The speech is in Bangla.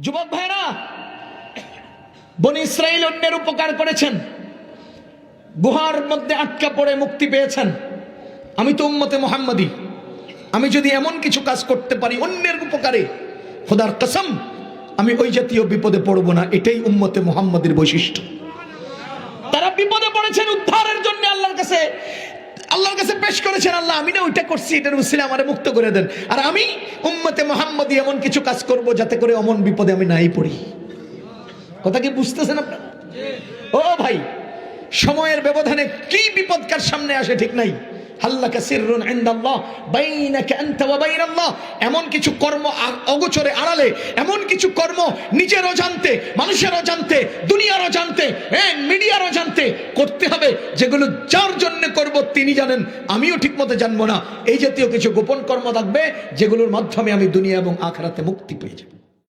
যুবক ভাইরা, বনি ইসরায়েল অন্যের উপকার করেছেন। গুহার মধ্যে আটকা পড়ে মুক্তি পেয়েছেন। আমি তো উম্মতে মোহাম্মদী। আমি যদি এমন কিছু কাজ করতে পারি অন্যের উপকারে, খোদার কসম, আমি ওই জাতীয় বিপদে পড়ব না। এটাই উম্মতে মোহাম্মদের বৈশিষ্ট্য। তারা বিপদে পড়েছেন উদ্ধারের জন্য আল্লাহর কাছে। পেশ করেছেন, আল্লাহ, আমি না ওইটা করছি, এটার উসিলে আমারে মুক্ত করে দেন। আর আমি উম্মতে মোহাম্মদী এমন কিছু কাজ করব যাতে করে অমন বিপদে আমি নাই পড়ি। কথা কি বুঝতেছেন আপনার? ও ভাই, সময়ের ব্যবধানে কি বিপদকার সামনে আসে ঠিক নাই? এমন কিছু কর্ম অগোচরে আড়ালে, এমন কিছু কর্ম নিজের অজান্তে, মানুষের অজান্তে, দুনিয়ার অজান্তে হ্যাঁ মিডিয়ার অজান্তে করতে হবে, যেগুলো যার জন্য তিনি জানেন, আমিও ঠিক মতো জানব না। এই জাতীয় কিছু গোপন কর্ম থাকবে, যেগুলোর মাধ্যমে আমি দুনিয়া এবং আখড়াতে মুক্তি পেয়ে যাব।